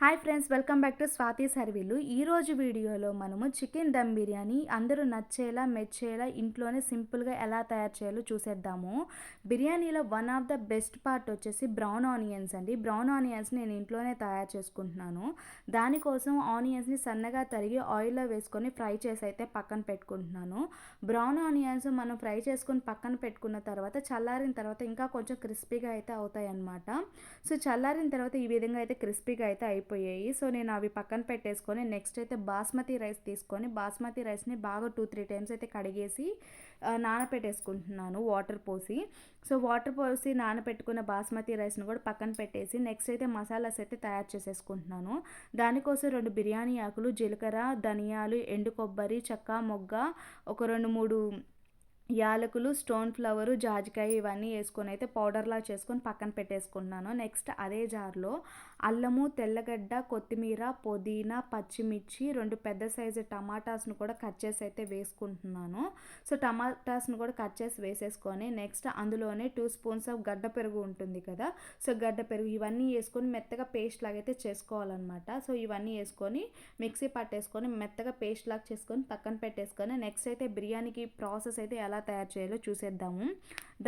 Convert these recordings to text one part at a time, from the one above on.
Hi friends welcome back to Swathi సర్వీలు. ఈరోజు వీడియోలో మనము చికెన్ దమ్ బిర్యానీ అందరూ నచ్చేలా మెచ్చేలా ఇంట్లోనే సింపుల్గా ఎలా తయారు చేయాలో చూసేద్దాము. బిర్యానీలో one of the best part వచ్చేసి బ్రౌన్ ఆనియన్స్ అండి. బ్రౌన్ ఆనియన్స్ నేను ఇంట్లోనే తయారు చేసుకుంటున్నాను. దానికోసం ఆనియన్స్ని సన్నగా తరిగి ఆయిల్లో వేసుకొని ఫ్రై చేసి అయితే పక్కన పెట్టుకుంటున్నాను. బ్రౌన్ ఆనియన్స్ మనం ఫ్రై చేసుకొని పక్కన పెట్టుకున్న తర్వాత చల్లారిన తర్వాత ఇంకా కొంచెం క్రిస్పీగా అయితే అవుతాయి అన్నమాట సో చల్లారిన తర్వాత ఈ విధంగా అయితే క్రిస్పీగా అయితే అయిపోయి అయిపోయాయి. సో నేను అవి పక్కన పెట్టేసుకొని నెక్స్ట్ అయితే బాస్మతి రైస్ తీసుకొని బాస్మతి రైస్ని బాగా టూ త్రీ టైమ్స్ అయితే కడిగేసి నానపెట్టేసుకుంటున్నాను వాటర్ పోసి. సో వాటర్ పోసి నానపెట్టుకున్న బాస్మతి రైస్ని కూడా పక్కన పెట్టేసి నెక్స్ట్ అయితే మసాలాస్ అయితే తయారు చేసేసుకుంటున్నాను. దానికోసం రెండు బిర్యానీ ఆకులు జీలకర్ర ధనియాలు ఎండు కొబ్బరి చెక్క మొగ్గ ఒక రెండు మూడు యాలకులు స్టోన్ ఫ్లవరు జాజికాయ ఇవన్నీ వేసుకొని అయితే పౌడర్లా చేసుకొని పక్కన పెట్టేసుకుంటున్నాను. నెక్స్ట్ అదే జార్లో అల్లము తెల్లగడ్డ కొత్తిమీర పుదీనా పచ్చిమిర్చి రెండు పెద్ద సైజు టమాటాస్ను కూడా కట్ చేసి అయితే వేసుకుంటున్నాను. సో టమాటాస్ను కూడా కట్ చేసి వేసేసుకొని నెక్స్ట్ అందులోనే టూ స్పూన్స్ ఆఫ్ గడ్డ పెరుగు ఉంటుంది కదా. సో గడ్డ పెరుగు ఇవన్నీ వేసుకొని మెత్తగా పేస్ట్ లాగైతే చేసుకోవాలన్నమాట. సో ఇవన్నీ వేసుకొని మిక్సీ పట్టేసుకొని మెత్తగా పేస్ట్ లాగా చేసుకొని పక్కన పెట్టేసుకొని నెక్స్ట్ అయితే బిర్యానీకి ప్రాసెస్ అయితే ఎలా తయారు చేయాలో చూసేద్దాము.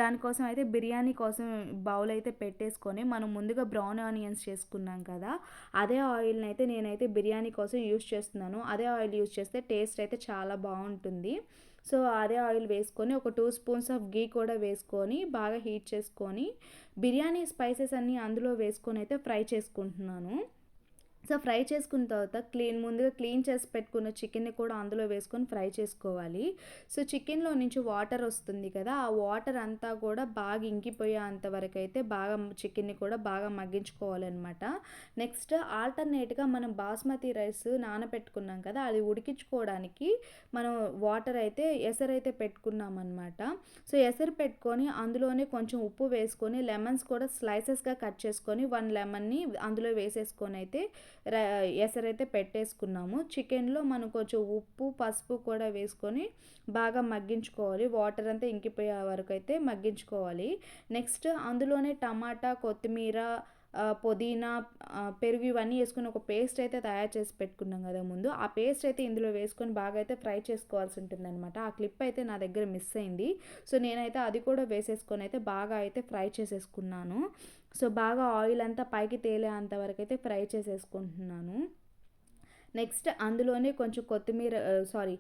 దానికోసం అయితే బిర్యానీ కోసం బౌల్ అయితే పెట్టేసుకొని మనం ముందుగా బ్రౌన్ ఆనియన్స్ చేసుకున్నాం. కదా అదే ఆయిల్ని అయితే నేనైతే బిర్యానీ కోసం యూస్ చేస్తున్నాను. అదే ఆయిల్ యూస్ చేస్తే టేస్ట్ అయితే చాలా బాగుంటుంది. సో అదే ఆయిల్ వేసుకొని ఒక టూ స్పూన్స్ ఆఫ్ గీ కూడా వేసుకొని బాగా హీట్ చేసుకొని బిర్యానీ స్పైసెస్ అన్నీ అందులో వేసుకొని అయితే ఫ్రై చేసుకుంటున్నాను. సో ఫ్రై చేసుకున్న తర్వాత క్లీన్ ముందుగా క్లీన్ చేసి పెట్టుకున్న చికెన్ని కూడా అందులో వేసుకొని ఫ్రై చేసుకోవాలి. సో చికెన్లో నుంచి వాటర్ వస్తుంది కదా ఆ వాటర్ అంతా కూడా బాగా ఇంకిపోయేంత వరకు అయితే బాగా చికెన్ని కూడా బాగా మగ్గించుకోవాలన్నమాట. నెక్స్ట్ ఆల్టర్నేట్గా మనం బాస్మతి రైస్ నానబెట్టుకున్నాం కదా అది ఉడికించుకోవడానికి మనం వాటర్ అయితే ఎసరైతే పెట్టుకున్నాం అనమాట సో ఎసరు పెట్టుకొని అందులోనే కొంచెం ఉప్పు వేసుకొని లెమన్స్ కూడా స్లైసెస్గా కట్ చేసుకొని వన్ లెమన్ని అందులో వేసేసుకొని అయితే ఎసరైతే పెట్టేసుకున్నాము. చికెన్లో మనం కొంచెం ఉప్పు పసుపు కూడా వేసుకొని బాగా మగ్గించుకోవాలి. వాటర్ అంతా ఇంకిపోయే వరకు అయితే మగ్గించుకోవాలి. నెక్స్ట్ అందులోనే టమాటా కొత్తిమీర పుదీనా పెరుగు ఇవన్నీ వేసుకుని ఒక పేస్ట్ అయితే తయారు చేసి పెట్టుకున్నాం కదా ముందు. ఆ పేస్ట్ అయితే ఇందులో వేసుకొని బాగా అయితే ఫ్రై చేసుకోవాల్సి ఉంటుంది అనమాట ఆ క్లిప్ అయితే నా దగ్గర మిస్ అయింది. సో నేనైతే అది కూడా వేసేసుకొని అయితే బాగా అయితే ఫ్రై చేసేసుకున్నాను. సో బాగా ఆయిల్ అంతా పైకి తేలే అంతవరకు అయితే ఫ్రై చేసేసుకుంటున్నాను. నెక్స్ట్ అందులోనే కొంచెం కొత్తిమీర సారీ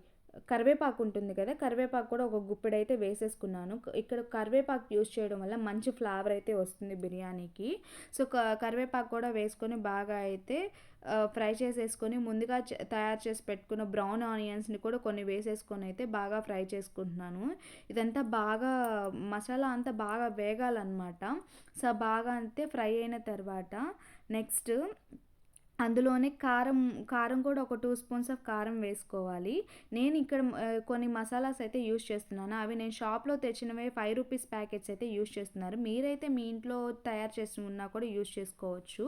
కరివేపాకు ఉంటుంది కదా కరివేపాకు కూడా ఒక గుప్పెడైతే అయితే వేసేసుకున్నాను ఇక్కడ కరివేపాకు యూస్ చేయడం వల్ల మంచి ఫ్లేవర్ అయితే వస్తుంది బిర్యానీకి. సో కరివేపాకు కూడా వేసుకొని బాగా అయితే ఫ్రై చేసేసుకొని ముందుగా తయారు చేసి పెట్టుకున్న బ్రౌన్ ఆనియన్స్ని కూడా కొన్ని వేసేసుకొని అయితే బాగా ఫ్రై చేసుకుంటున్నాను. ఇదంతా బాగా మసాలా అంతా బాగా వేగాలన్నమాట. సో బాగా అంతే ఫ్రై అయిన తర్వాత నెక్స్ట్ అందులోనే కారం కారం కూడా ఒక టూ స్పూన్స్ ఆఫ్ కారం వేసుకోవాలి. నేను ఇక్కడ కొన్ని మసాలాస్ అయితే యూస్ చేస్తున్నాను. అవి నేను షాప్లో తెచ్చినవి ఫైవ్ రూపీస్ ప్యాకెట్స్ అయితే యూస్ చేస్తున్నారు. మీరైతే మీ ఇంట్లో తయారు చేసి ఉన్నా కూడా యూస్ చేసుకోవచ్చు.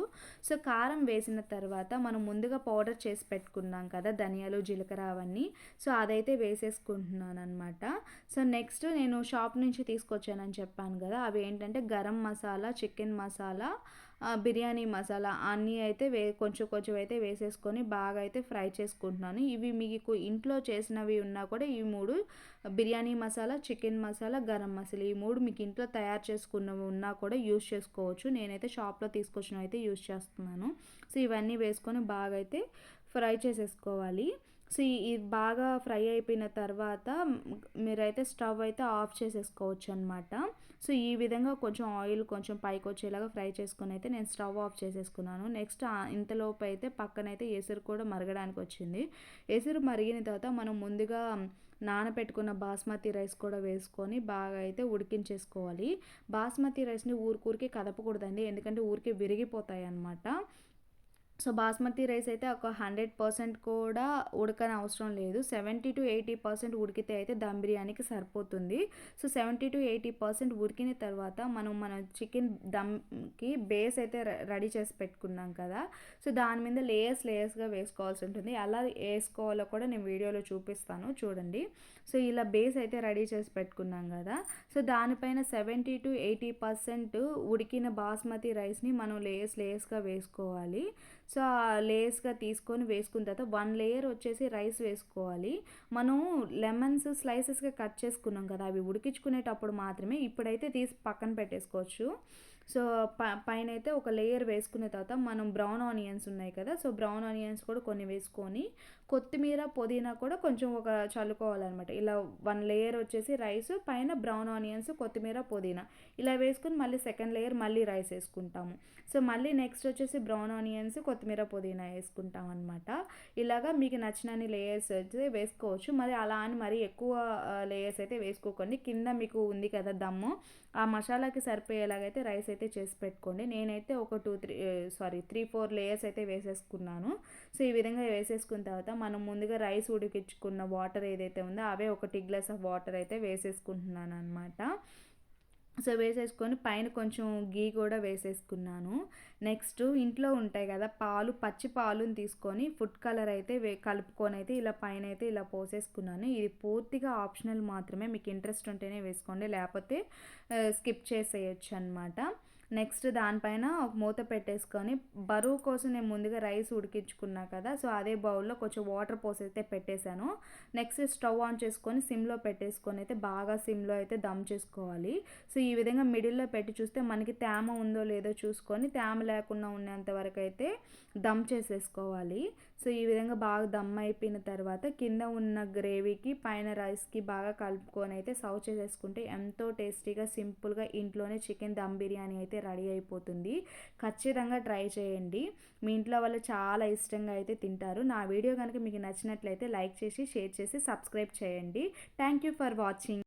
సో కారం వేసిన తర్వాత మనం ముందుగా పౌడర్ చేసి పెట్టుకున్నాం కదా ధనియాలు జీలకర్ర అవన్నీ. సో అదైతే వేసేసుకుంటున్నాను అనమాట సో నెక్స్ట్ నేను షాప్ నుంచి తీసుకొచ్చానని చెప్పాను కదా అవి ఏంటంటే గరం మసాలా చికెన్ మసాలా బిర్యానీ మసాలా అన్నీ అయితే వే కొంచెం కొంచెం అయితే వేసేసుకొని బాగా అయితే ఫ్రై చేసుకుంటున్నాను. ఇవి మీకు ఇంట్లో చేసినవి ఉన్నా కూడా ఈ మూడు బిర్యానీ మసాలా చికెన్ మసాలా గరం మసాలా ఈ మూడు మీకు ఇంట్లో తయారు చేసుకున్నవి ఉన్నా కూడా యూస్ చేసుకోవచ్చు. నేనైతే షాప్లో తీసుకొచ్చినవి అయితే యూస్ చేస్తున్నాను. సో ఇవన్నీ వేసుకొని బాగా అయితే ఫ్రై చేసేసుకోవాలి. సో ఇది బాగా ఫ్రై అయిపోయిన తర్వాత మీరైతే స్టవ్ అయితే ఆఫ్ చేసేసుకోవచ్చు అనమాట సో ఈ విధంగా కొంచెం ఆయిల్ కొంచెం పైకి వచ్చేలాగా ఫ్రై చేసుకుని అయితే నేను స్టవ్ ఆఫ్ చేసేసుకున్నాను. నెక్స్ట్ ఇంతలోపు అయితే పక్కనైతే ఎసురు కూడా మరగడానికి వచ్చింది. ఎసురు మరిగిన తర్వాత మనం ముందుగా నానబెట్టుకున్న బాస్మతి రైస్ కూడా వేసుకొని బాగా అయితే ఉడికించేసుకోవాలి. బాస్మతి రైస్ని ఊరికూరికి కదపకూడదండి. ఎందుకంటే ఊరికే విరిగిపోతాయి అన్నమాట. సో బాస్మతి రైస్ అయితే ఒక హండ్రెడ్ పర్సెంట్ కూడా ఉడకని అవసరం లేదు. సెవెంటీ టు ఎయిటీ పర్సెంట్ ఉడికితే అయితే దమ్ బిర్యానీకి సరిపోతుంది. So seventy to eighty percent ఉడికిన తర్వాత మనం మన చికెన్ దమ్కి బేస్ అయితే రెడీ చేసి పెట్టుకున్నాం కదా. సో దాని మీద లేయర్స్ లేయర్స్గా వేసుకోవాల్సి ఉంటుంది. అలా వేసుకోవాలో కూడా నేను వీడియోలో చూపిస్తాను. చూడండి. సో ఇలా బేస్ అయితే రెడీ చేసి పెట్టుకున్నాం కదా. సో దానిపైన సెవెంటీ టు ఎయిటీ పర్సెంట్ ఉడికిన బాస్మతి రైస్ని మనం లేయర్స్ లేయర్స్గా వేసుకోవాలి. సో ఆ లేయర్స్గా తీసుకొని వేసుకున్న తర్వాత వన్ లేయర్ వచ్చేసి రైస్ వేసుకోవాలి. మనం లెమన్స్ స్లైసెస్గా కట్ చేసుకున్నాం కదా అవి ఉడికించుకునేటప్పుడు మాత్రమే ఇప్పుడైతే తీసి పక్కన పెట్టేసుకోవచ్చు. సో ప పైన అయితే ఒక లేయర్ వేసుకున్న తర్వాత మనం బ్రౌన్ ఆనియన్స్ ఉన్నాయి కదా సో బ్రౌన్ ఆనియన్స్ కూడా కొన్ని వేసుకొని కొత్తిమీర పుదీనా కూడా కొంచెం ఒక చల్లుకోవాలన్నమాట. ఇలా వన్ లేయర్ వచ్చేసి రైస్ పైన బ్రౌన్ ఆనియన్స్ కొత్తిమీర పుదీనా ఇలా వేసుకుని మళ్ళీ సెకండ్ లేయర్ మళ్ళీ రైస్ వేసుకుంటాము. సో మళ్ళీ నెక్స్ట్ వచ్చేసి బ్రౌన్ ఆనియన్స్ కొత్తిమీర పుదీనా వేసుకుంటాం అనమాట ఇలాగా మీకు నచ్చినన్ని లేయర్స్ అయితే వేసుకోవచ్చు. మరి అలా అని మరి ఎక్కువ లేయర్స్ అయితే వేసుకోకండి. కింద మీకు ఉంది కదా దమ్ము. ఆ మసాలాకి సరిపోయేలాగైతే రైస్ అయితే చేసి పెట్టుకోండి. నేనైతే ఒక two three sorry three four layers అయితే వేసేసుకున్నాను. సో ఈ విధంగా వేసేసుకున్న తర్వాత మనం ముందుగా రైస్ ఉడికించుకున్న వాటర్ ఏదైతే ఉందో అవే ఒకటి గ్లాస్ ఆఫ్ వాటర్ అయితే వేసేసుకుంటున్నాను అనమాట సో వేసేసుకొని పైన కొంచెం గీ కూడా వేసేసుకున్నాను. నెక్స్ట్ ఇంట్లో ఉంటాయి కదా పాలు పచ్చి పాలుని తీసుకొని ఫుడ్ కలర్ అయితే వే కలుపుకొని అయితే ఇలా పైన అయితే ఇలా పోసేసుకున్నాను. ఇది పూర్తిగా ఆప్షనల్ మాత్రమే. మీకు ఇంట్రెస్ట్ ఉంటేనే వేసుకోండి. లేకపోతే స్కిప్ చేసేయచ్చు అనమాట నెక్స్ట్ దానిపైన ఒక మూత పెట్టేసుకొని బరువు కోసం నేను ముందుగా రైస్ ఉడికించుకున్నా కదా సో అదే బౌల్లో కొంచెం వాటర్ పోసి అయితే పెట్టేశాను. నెక్స్ట్ స్టవ్ ఆన్ చేసుకొని సిమ్లో పెట్టేసుకొని అయితే బాగా సిమ్లో అయితే దమ్ చేసుకోవాలి. సో ఈ విధంగా మిడిల్లో పెట్టి చూస్తే మనకి తేమ ఉందో లేదో చూసుకొని తేమ లేకుండా ఉన్నంత వరకు అయితే దమ్ చేసేసుకోవాలి. సో ఈ విధంగా బాగా దమ్ అయిపోయిన తర్వాత కింద ఉన్న గ్రేవీకి పైన రైస్కి బాగా కలుపుకొని అయితే సర్వ్ చేసేసుకుంటే ఎంతో టేస్టీగా సింపుల్గా ఇంట్లోనే చికెన్ దమ్ బిర్యానీ అయితే రెడీ అయిపోతుంది. ఖచ్చితంగా ట్రై చేయండి. మీ ఇంట్లో వాళ్ళు చాలా ఇష్టంగా అయితే తింటారు. నా వీడియో కనుక మీకు నచ్చినట్లయితే లైక్ చేసి షేర్ చేసి సబ్స్క్రైబ్ చేయండి. Thank you for watching.